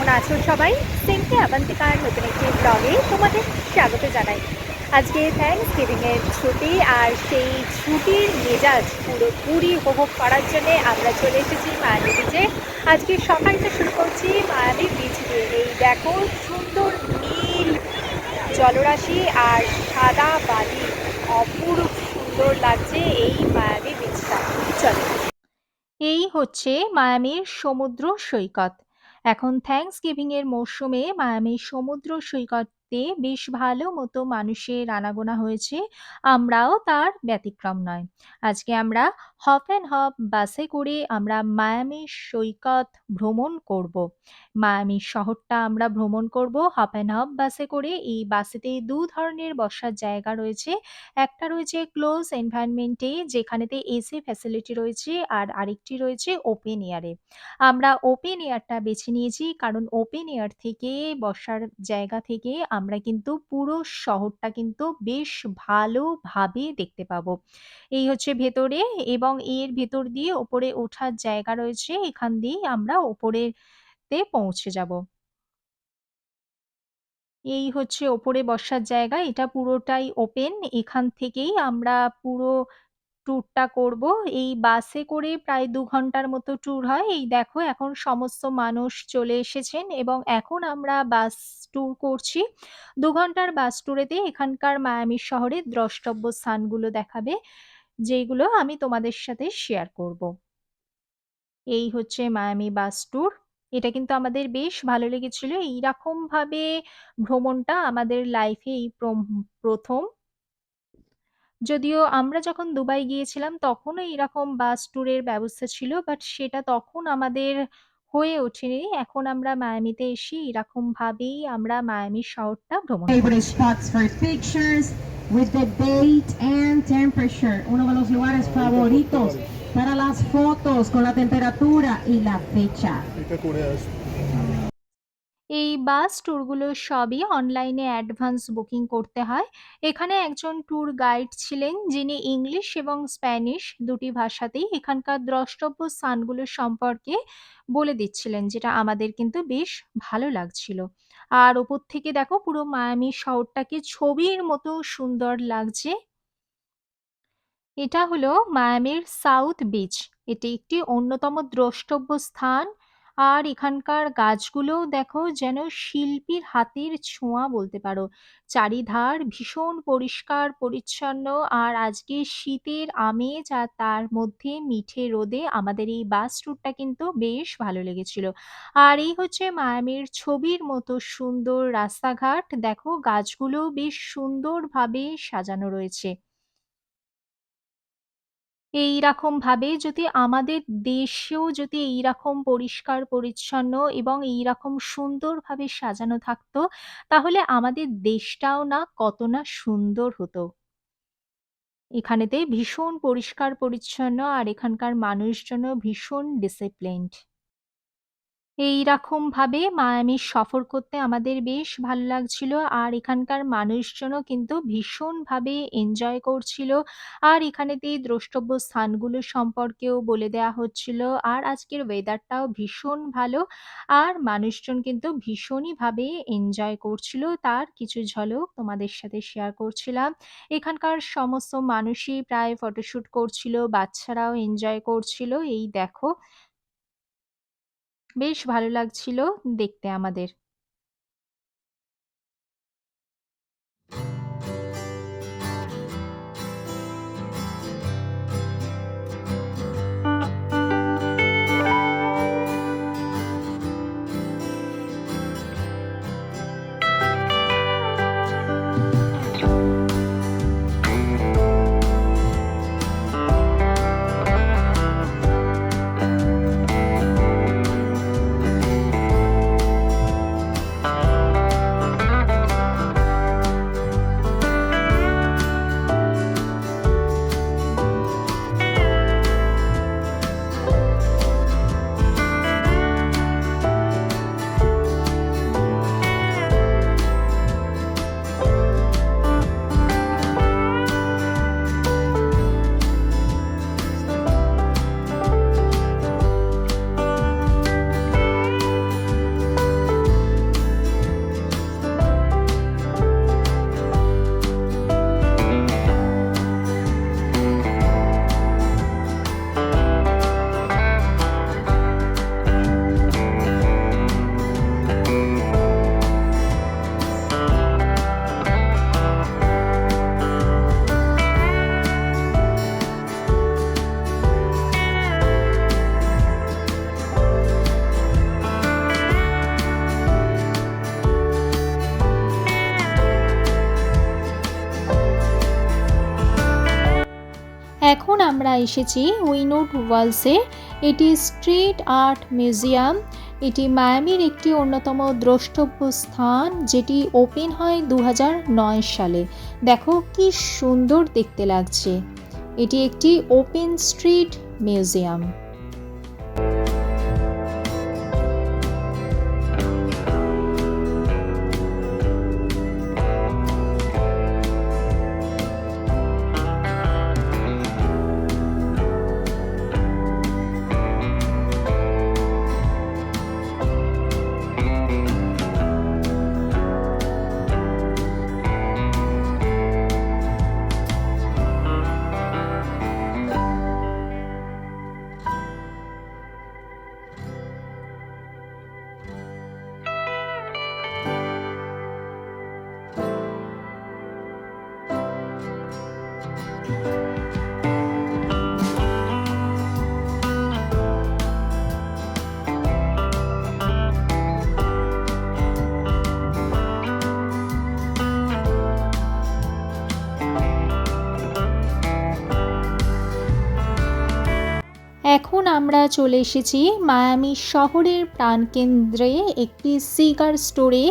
কেমন আছো সবাই? সিনকে আবান্তিকার নতুন একটি ব্লগে তোমাদের স্বাগত জানাই। আজকে থ্যাংকস গিভিংয়ের ছুটি আর সেই ছুটির মেজাজ পুরোপুরি উপভোগ করার জন্যে আমরা চলে এসেছি মায়ামি বিচে আজকে সকালটা শুরু করছি মায়ামি বিচ দিয়ে। এই দেখো সুন্দর নীল জলরাশি আর সাদা বালি। অপরূপ সুন্দর লাগছে এই মায়ামি বিচটা চলো। এই হচ্ছে মায়ামির সমুদ্র সৈকত। এখন থ্যাংকস গিভিং এর মরশুমে মায়ামির সমুদ্র সৈকতে বেশ ভালো মতো মানুষের আনাগোনা হয়েছে। আমরাও তার ব্যতিক্রম নয়। আজকে আমরা হপ অ্যান্ড হপ বাসে করে আমরা মায়ামি সৈকত ভ্রমণ করব। মায়ামি শহরটা আমরা ভ্রমণ করব হপ অ্যান্ড হপ বাসে করে। এই বাসেতে দু ধরনের বসার জায়গা রয়েছে। একটা রয়েছে ক্লোজ এনভায়রনমেন্টে যেখানেতে এসি ফ্যাসিলিটি রয়েছে আর আরেকটি রয়েছে ওপেন এয়ারে। আমরা ওপেন এয়ারটা বেছে নিয়েছি কারণ ওপেন এয়ার থেকে বসার জায়গা থেকে আমরা কিন্তু পুরো শহরটা কিন্তু বেশ ভালোভাবে দেখতে পাবো। এই হচ্ছে ভেতরে এবং এর ভেতর দিয়ে ওপরে ওঠার জায়গা রয়েছে, এখান দিয়েই আমরা ওপরেতে পৌঁছে যাব। এই হচ্ছে ওপরে বসার জায়গা, এটা পুরোটাই ওপেন এখান থেকেই আমরা পুরো ট্যুরটা করব। এই বাসে করে প্রায় দু ঘণ্টার মতো ট্যুর হয়। এই দেখো এখন সমস্ত মানুষ চলে এসেছেন এবং এখন আমরা বাস ট্যুর করছি। দু ঘণ্টার বাস ট্যুরেতে এখানকার মায়ামি শহরের দ্রষ্টব্য স্থানগুলো দেখাবে, যেগুলো আমি তোমাদের সাথে শেয়ার করব। এই হচ্ছে মায়ামি বাস ট্যুর এটা কিন্তু আমাদের বেশ ভালো লেগেছিল। এইরকম ভাবে ভ্রমণটা আমাদের লাইফে এই প্রথম যদিও আমরা যখন দুবাই গিয়েছিলাম তখনও এরকম বাস ট্যুরের ব্যবস্থা ছিল বাট সেটা তখন আমাদের হয়ে ওঠেনি এখন আমরা মায়ামিতে এসে এরকম ভাবেই আমরা মায়ামি শহরটা ভ্রমণ favorite করেছি spots for pictures with the date and temperature. Uno de los lugares favoritos para las fotos con la temperatura y la fecha. এটা করে আসব এই বাস ট্যুরগুলো সবই অনলাইনে অ্যাডভান্স বুকিং করতে হয়। এখানে একজন ট্যুর গাইড ছিলেন যিনি ইংলিশ এবং স্প্যানিশ দুটি ভাষাতেই এখানকার দ্রষ্টব্য স্থানগুলো সম্পর্কে বলে দিচ্ছিলেন, যেটা আমাদের কিন্তু বেশ ভালো লাগছিল। আর ওপর থেকে দেখো পুরো মায়ামি শহরটাকে ছবির মতো সুন্দর লাগছে। এটা হলো মায়ামির সাউথ বিচ এটি একটি অন্যতম দ্রষ্টব্য স্থান। আর এখানকার গাছগুলোও দেখো যেন শিল্পীর হাতের ছোঁয়া বলতে পারো। চারিধার ভীষণ পরিষ্কার, পরিচ্ছন্ন আর আজকে শীতের আমেজ আর তার মধ্যে মিঠে রোদে আমাদের এই বাস ট্যুরটা কিন্তু বেশ ভালো লেগেছিল। আর এই হচ্ছে মায়ামির ছবির মতো সুন্দর রাস্তাঘাট। দেখো গাছগুলো বেশ সুন্দরভাবে সাজানো রয়েছে। এইরকম ভাবে যদি আমাদের দেশেও যদি এইরকম পরিষ্কার, পরিচ্ছন্ন এবং এইরকম সুন্দরভাবে সাজানো থাকতো, তাহলে আমাদের দেশটাও না কত না সুন্দর হতো। এখানেতে ভীষণ পরিষ্কার, পরিচ্ছন্ন আর এখানকার মানুষজনও ভীষণ ডিসিপ্লিনড এইরকম ভাবে মায়ামি সফর করতে আমাদের বেশ ভালো লাগছিল। আর এখানকার মানুষজনও কিন্তু ভীষণভাবে এনজয় করছিল। আর এখানেতে দ্রষ্টব্য স্থানগুলো সম্পর্কেও বলে দেওয়া হচ্ছিল। আর আজকের ওয়েদারটাও ভীষণ ভালো। আর মানুষজন কিন্তু ভীষণই ভাবে এনজয় করছিল। তার কিছু ঝলক তোমাদের সাথে শেয়ার করছিলাম। এখানকার সমস্ত মানুষই প্রায় ফটোশ্যুট করছিল, বাচ্চারাও এনজয় করছিল। এই দেখো বেশ ভালো লাগছিল দেখতে আমাদের। আমরা এসেছি উইনোড ওয়ালসে। এটি স্ট্রিট আর্ট মিউজিয়াম। এটি মায়ামির একটি অন্যতম দ্রষ্টব্য স্থান, যেটি ওপেন হয় দু হাজার নয় সালে। দেখো কি সুন্দর দেখতে লাগছে। এটি একটি ওপেন স্ট্রিট মিউজিয়াম। আমরা চলে এসেছি মায়ামি শহরের প্রাণকেন্দ্রে একটি সিগার স্টোরে।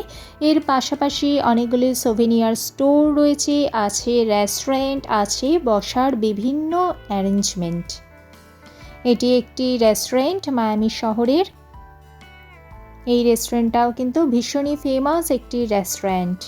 এর পাশাপাশি অনেকগুলি সোভেনিয়ার স্টোর রয়েছে, আছে রেস্টুরেন্ট আছে বসার বিভিন্ন অ্যারেঞ্জমেন্ট এটি একটি রেস্টুরেন্ট মায়ামি শহরের। এই রেস্টুরেন্টটাও কিন্তু ভীষণই ফেমাস একটি রেস্টুরেন্ট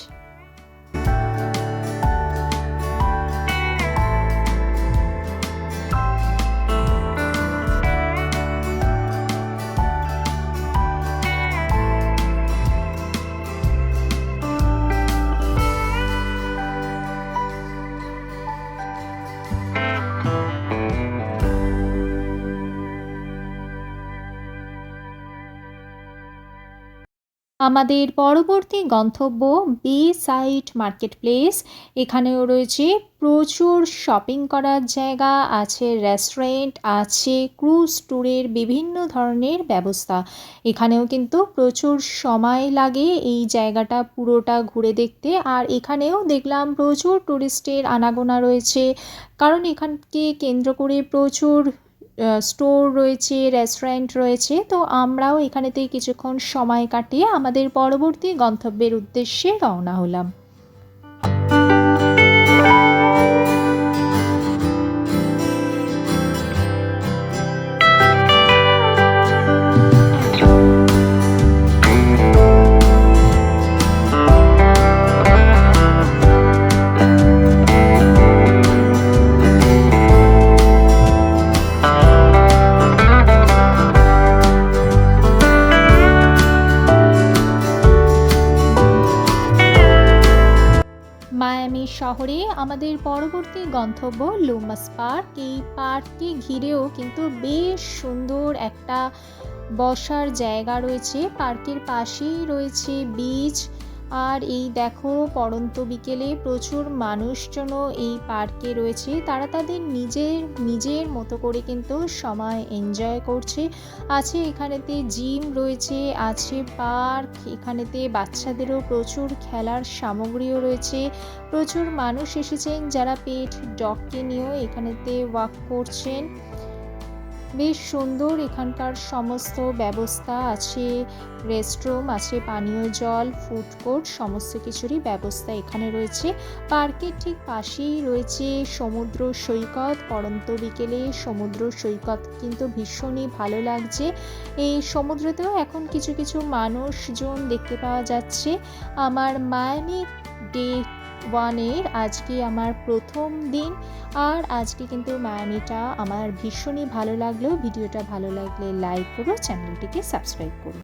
আমাদের পরবর্তী গন্তব্য বে সাইড মার্কেট প্লেস এখানেও রয়েছে প্রচুর শপিং করার জায়গা, আছে রেস্টুরেন্ট আছে ক্রুজ ট্যুরের বিভিন্ন ধরনের ব্যবস্থা। এখানেও কিন্তু প্রচুর সময় লাগে এই জায়গাটা পুরোটা ঘুরে দেখতে। আর এখানেও দেখলাম প্রচুর ট্যুরিস্টের আনাগোনা রয়েছে। কারণ এখানকে কেন্দ্র করে প্রচুর স্টোর রয়েছে রেস্টুরেন্ট রয়েছে, তো আমরাও এখানেতে কিছুক্ষণ সময় কাটিয়ে আমাদের পরবর্তী গন্তব্যের উদ্দেশ্যে রওনা হলাম। মায়ামি শহরে আমাদের পরবর্তী গন্তব্য লুমাস পার্ক। এই পার্ককে ঘিরেও কিন্তু বেশ সুন্দর একটা বসার জায়গা রয়েছে। পার্কের পাশেই রয়েছে বিচ আর এই দেখো পড়ন্ত বিকেলে প্রচুর মানুষজনও এই পার্কে রয়েছে। তারা তাদের নিজের নিজের মতো করে কিন্তু সময় এনজয় করছে। আছে এখানেতে জিম রয়েছে, আছে পার্ক এখানেতে বাচ্চাদেরও প্রচুর খেলার সামগ্রীও রয়েছে। প্রচুর মানুষ এসেছেন যারা পেট ডগকে নিয়েও এখানেতে ওয়াক করছেন। বেশ সুন্দর, এখানকার সমস্ত ব্যবস্থা আছে রেস্টরুম আছে, পানীয় জল ফুড কোর্ট সমস্ত কিছুরই ব্যবস্থা এখানে রয়েছে। পার্কের ঠিক পাশেই রয়েছে সমুদ্র সৈকত পড়ন্ত বিকেলে সমুদ্র সৈকত, কিন্তু ভীষণই ভালো লাগছে। এই সমুদ্রতেও এখন কিছু কিছু মানুষজন দেখতে পাওয়া যাচ্ছে। আমার মায়ামি ডে ওয়ানের আজকে আমার প্রথম দিন। আর আজকে কিন্তু মায়ামিটা আমার ভীষণই ভালো লাগল। ভিডিওটা ভালো লাগলে লাইক করো চ্যানেলটিকে সাবস্ক্রাইব করো।